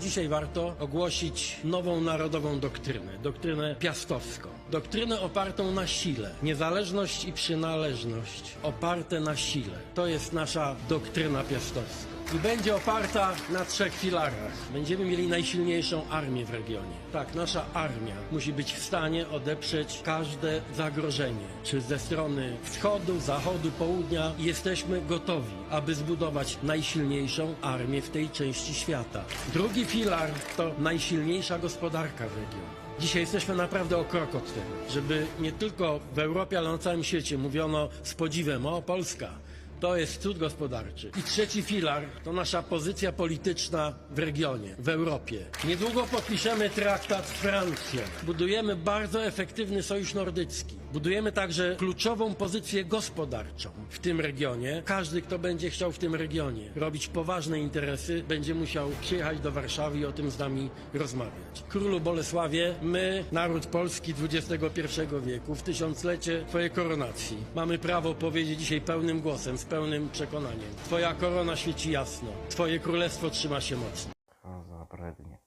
Dzisiaj warto ogłosić nową narodową doktrynę, doktrynę piastowską. Doktrynę opartą na sile. Niezależność i przynależność oparte na sile. To jest nasza doktryna piastowska. I będzie oparta na trzech filarach. Będziemy mieli najsilniejszą armię w regionie. Tak, nasza armia musi być w stanie odeprzeć każde zagrożenie. Czy ze strony wschodu, zachodu, południa. Jesteśmy gotowi, aby zbudować najsilniejszą armię w tej części świata. Drugi filar to najsilniejsza gospodarka w regionie. Dzisiaj jesteśmy naprawdę o krok od tego, żeby nie tylko w Europie, ale na całym świecie mówiono z podziwem, o Polska, to jest cud gospodarczy. I trzeci filar to nasza pozycja polityczna w regionie, w Europie. Niedługo podpiszemy traktat z Francją. Budujemy bardzo efektywny sojusz nordycki. Budujemy także kluczową pozycję gospodarczą w tym regionie. Każdy, kto będzie chciał w tym regionie robić poważne interesy, będzie musiał przyjechać do Warszawy i o tym z nami rozmawiać. Królu Bolesławie, my, naród polski XXI wieku, w tysiąclecie Twojej koronacji, mamy prawo powiedzieć dzisiaj pełnym głosem, pełnym przekonaniem. Twoja korona świeci jasno, Twoje królestwo trzyma się mocno. Za brednie.